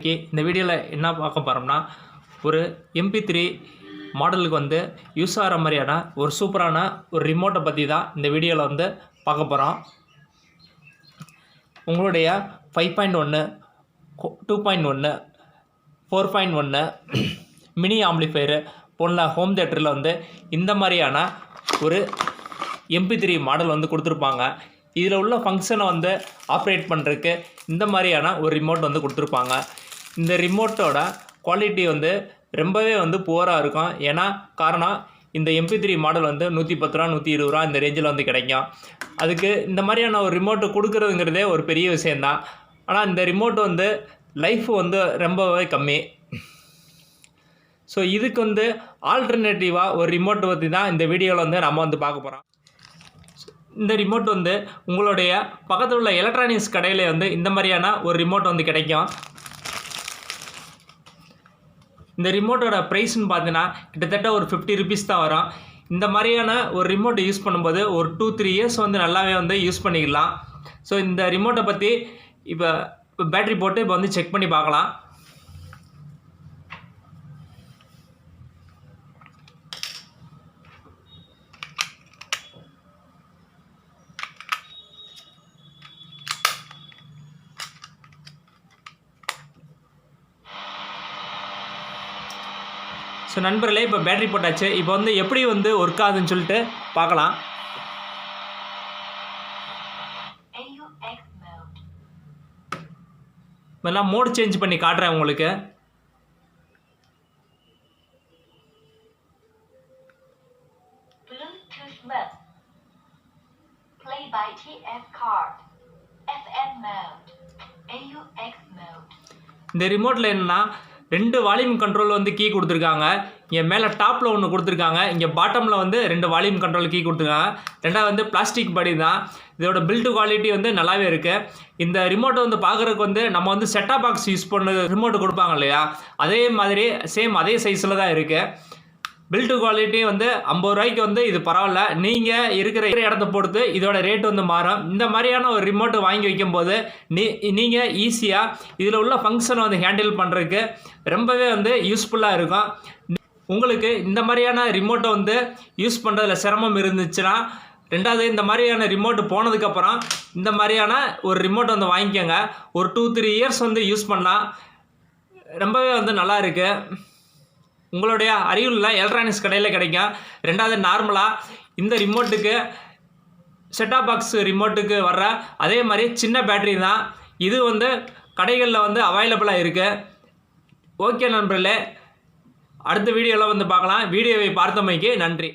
Okay இந்த வீடியோவில் என்ன பார்க்க போகிறோம்னா ஒரு எம்பி த்ரீ மாடலுக்கு வந்து யூஸ் ஆகிற மாதிரியான ஒரு சூப்பரான ஒரு ரிமோட்டை பற்றி தான் இந்த வீடியோவில் வந்து பார்க்க போகிறோம் உங்களுடைய ஃபைவ் பாயிண்ட் ஒன்று டூ பாயிண்ட் ஒன்று ஃபோர் பாயிண்ட் ஒன்று மினி ஆம்ப்ளிஃபையரு போன்ற ஹோம் தேட்டரில் வந்து இந்த மாதிரியான ஒரு எம்பி த்ரீ மாடல் வந்து கொடுத்துருப்பாங்க. இதில் உள்ள ஃபங்க்ஷனை வந்து ஆப்ரேட் பண்ணுறதுக்கு இந்த மாதிரியான ஒரு ரிமோட் வந்து கொடுத்துருப்பாங்க. இந்த ரிமோட்டோட குவாலிட்டி வந்து ரொம்பவே வந்து புவராக இருக்கும். ஏன்னா காரணம் இந்த எம்பி த்ரீ மாடல் வந்து நூற்றி பத்து ரூபா நூற்றி இருபது ரூபா இந்த ரேஞ்சில் வந்து கிடைக்கும். அதுக்கு இந்த மாதிரியான ஒரு ரிமோட்டு கொடுக்குறதுங்கிறதே ஒரு பெரிய விஷயந்தான் ஆனால் இந்த ரிமோட் வந்து லைஃப் வந்து ரொம்பவே கம்மி. ஸோ இதுக்கு வந்து ஆல்டர்னேட்டிவாக ஒரு ரிமோட் பற்றி தான் இந்த வீடியோவில் வந்து நம்ம வந்து பார்க்க போகிறோம் இந்த ரிமோட் வந்து உங்களுடைய பக்கத்தில் உள்ள எலக்ட்ரானிக்ஸ் கடையில் வந்து இந்த மாதிரியான ஒரு ரிமோட் வந்து கிடைக்கும். இந்த ரிமோட்டோட ப்ரைஸ்னு பார்த்தீங்கன்னா கிட்டத்தட்ட ஒரு ஃபிஃப்டி ருபீஸ் தான் வரும். இந்த மாதிரியான ஒரு ரிமோட்டை யூஸ் பண்ணும்போது ஒரு டூ த்ரீ இயர்ஸ் வந்து நல்லாவே வந்து யூஸ் பண்ணிக்கலாம். ஸோ இந்த ரிமோட்டை பற்றி இப்போ இப்போ பேட்ரி போட்டு இப்போ வந்து செக் பண்ணி பார்க்கலாம். ஸோ நண்பர்களே இப்போ பேட்டரி போட்டாச்சு. இப்போ வந்து எப்படி வந்து ஒர்க் ஆகுதுன்னு சொல்லிட்டு பார்க்கலாம். இதெல்லாம் மோட் சேஞ்ச் பண்ணி காட்டுறேன் உங்களுக்கு. இந்த ரிமோட்டில் என்னன்னா ரெண்டு வால்யூம் கண்ட்ரோல் வந்து கீ கொடுத்துருக்காங்க. இங்கே மேலே டாப்பில் ஒன்று கொடுத்துருக்காங்க. இங்கே பாட்டமில் வந்து ரெண்டு வால்யூம் கண்ட்ரோல் கீ கொடுத்துருக்காங்க. ரெண்டாவது வந்து பிளாஸ்டிக் படி தான். இதோட பில்டு குவாலிட்டி வந்து நல்லாவே இருக்குது இந்த ரிமோட்டை வந்து பார்க்குறதுக்கு வந்து நம்ம வந்து செட்டாப் பாக்ஸ் யூஸ் பண்ண ரிமோட் கொடுப்பாங்க இல்லையா? அதே மாதிரி சேம் அதே சைஸில் தான் இருக்குது பில்டு குவாலிட்டி வந்து ஐம்பது ரூபாய்க்கு வந்து இது பரவாயில்ல. நீங்கள் இருக்கிற இடத்த பொறுத்து இதோட ரேட் வந்து மாறும். இந்த மாதிரியான ஒரு ரிமோட் வாங்கி வைக்கும்போது நீ நீங்கள் ஈஸியாக இதில் உள்ள ஃபங்க்ஷனை வந்து ஹேண்டில் பண்ணுறதுக்கு ரொம்பவே வந்து யூஸ்ஃபுல்லாக இருக்கும். உங்களுக்கு இந்த மாதிரியான ரிமோட்டை வந்து யூஸ் பண்ணுறதுல சிரமம் இருந்துச்சுன்னா ரெண்டாவது இந்த மாதிரியான ரிமோட் போனதுக்கப்புறம் இந்த மாதிரியான ஒரு ரிமோட் வந்து வாங்கிக்கோங்க. ஒரு டூ த்ரீ இயர்ஸ் வந்து யூஸ் பண்ணால் ரொம்பவே வந்து நல்லா இருக்குது உங்களுடைய அருகிலுள்ள எலக்ட்ரானிக்ஸ் கடையில் கிடைக்கும் ரெண்டாவது நார்மலாக இந்த ரிமோட்டுக்கு செட்டாப் பாக்ஸ் ரிமோட்டுக்கு வர்ற அதே மாதிரி சின்ன பேட்டரி தான். இது வந்து கடைகளில் வந்து அவைலபிளாக இருக்குது ஓகே நண்பர்களே அடுத்த வீடியோவில் வந்து பார்க்கலாம். வீடியோவை பார்த்தமைக்கு நன்றி.